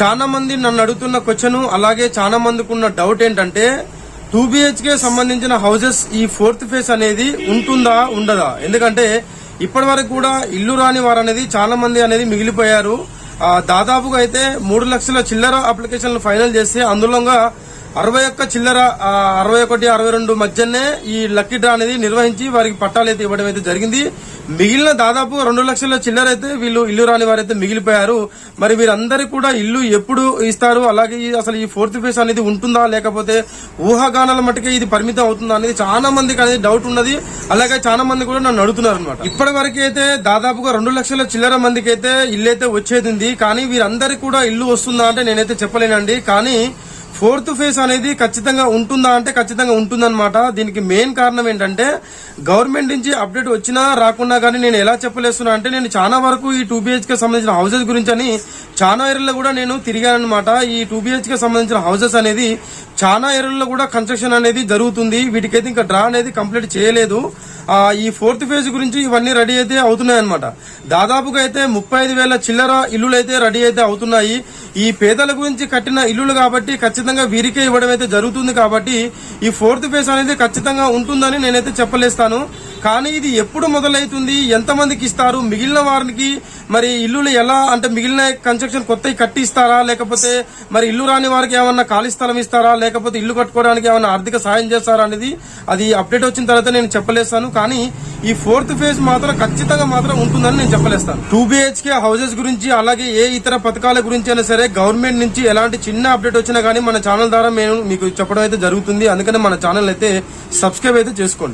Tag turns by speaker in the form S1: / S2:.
S1: చాలా మంది నన్ను అడుగుతున్న క్వశ్చన్ అలాగే చాలా మందికి ఉన్న డౌట్ ఏంటంటే టూ బిహెచ్కే సంబంధించిన హౌసెస్ ఈ ఫోర్త్ ఫేస్ అనేది ఉంటుందా ఉండదా? ఎందుకంటే ఇప్పటి వరకు కూడా ఇల్లు రాని వారు అనేది చాలా మంది అనేది మిగిలిపోయారు. దాదాపుగా అయితే మూడు లక్షల చిల్లర అప్లికేషన్లు ఫైనల్ చేస్తే అందులోగా అరవై ఒక్క చిల్లర అరవై ఒకటి అరవై రెండు మధ్యనే ఈ లక్కీ డ్రా అనేది నిర్వహించి వారికి పట్టాలు అయితే ఇవ్వడం అయితే జరిగింది. మిగిలిన దాదాపు రెండు లక్షల చిల్లర అయితే వీళ్ళు ఇల్లు రాని వారైతే మిగిలిపోయారు. మరి వీరందరికీ కూడా ఇల్లు ఎప్పుడు ఇస్తారు? అలాగే ఈ- అసలు ఈ ఫోర్త్ ఫేస్ అనేది ఉంటుందా? లేకపోతే ఊహాగానాల మటుకే ఇది పరిమితం అవుతుందా అనేది చాలా మందికి అనేది డౌట్ ఉన్నది. అలాగే చాలా మంది కూడా నన్ను అడుగుతున్నారు అనమాట ఇప్పటి వరకు అయితే దాదాపుగా రెండు లక్షల చిల్లర మందికి అయితే ఇల్లు అయితే వచ్చేది ఉంది కానీ వీరందరికీ కూడా ఇల్లు వస్తుందా అంటే నేనైతే చెప్పలేనండి. కానీ ఫోర్త్ ఫేజ్ అనేది ఖచ్చితంగా ఉంటుందా అంటే ఖచ్చితంగా ఉంటుందన్నమాట. దీనికి మెయిన్ కారణం ఏంటంటే గవర్నమెంట్ నుంచి అప్డేట్ వచ్చినా రాకున్నా కానీ నేను ఎలా చెప్పలేస్తున్నా అంటే నేను చాలా వరకు ఈ టూ కి సంబంధించిన హౌసెస్ గురించి అని చాలా ఏరియాలో కూడా నేను తిరిగానమాట ఈ టూ కి సంబంధించిన హౌసెస్ అనేది చాలా ఏరియాలో కూడా కన్స్ట్రక్షన్ అనేది జరుగుతుంది. వీటికైతే ఇంకా డ్రా అనేది కంప్లీట్ చేయలేదు. ఈ ఫోర్త్ ఫేజ్ గురించి ఇవన్నీ రెడీ అయితే అవుతున్నాయి అనమాట దాదాపుగా అయితే ముప్పై ఐదు వేల చిల్లర ఇల్లులు అయితే రెడీ అయితే అవుతున్నాయి. ఈ పేదల గురించి కట్టిన ఇల్లులు కాబట్టి ఖచ్చితంగా వీరికే ఇవ్వడం అయితే జరుగుతుంది కాబట్టి ఈ ఫోర్త్ ఫేజ్ అనేది ఖచ్చితంగా ఉంటుందని నేనైతే చెప్పలేస్తాను. కానీ ఇది ఎప్పుడు మొదలవుతుంది ఎంతమందికి ఇస్తారు? మిగిలిన వారికి మరి ఇల్లులు ఎలా? అంటే మిగిలిన కన్స్ట్రక్షన్ కొత్తవి కట్టిస్తారా? లేకపోతే మరి ఇల్లు రాని వారికి ఏమన్నా ఖాళీ స్థలం ఇస్తారా? లేకపోతే ఇల్లు కట్టుకోవడానికి ఏమన్నా ఆర్థిక సాయం చేస్తారా అనేది అది అప్డేట్ వచ్చిన తర్వాత నేను చెప్పలేస్తాను. కానీ ఈ ఫోర్త్ ఫేజ్ మాత్రం ఖచ్చితంగా మాత్రం ఉంటుందని నేను చెప్పలేస్తాను. టూ బిహెచ్కే హౌసెస్ గురించి అలాగే ఏ ఇతర పథకాల గురించి అయినా సరే గవర్నమెంట్ నుంచి ఎలాంటి చిన్న అప్డేట్ వచ్చినా కానీ మన ఛానల్ ద్వారా మేము మీకు చెప్పడం అయితే జరుగుతుంది. అందుకని మన ఛానల్ అయితే సబ్స్క్రైబ్ అయితే చేసుకోండి.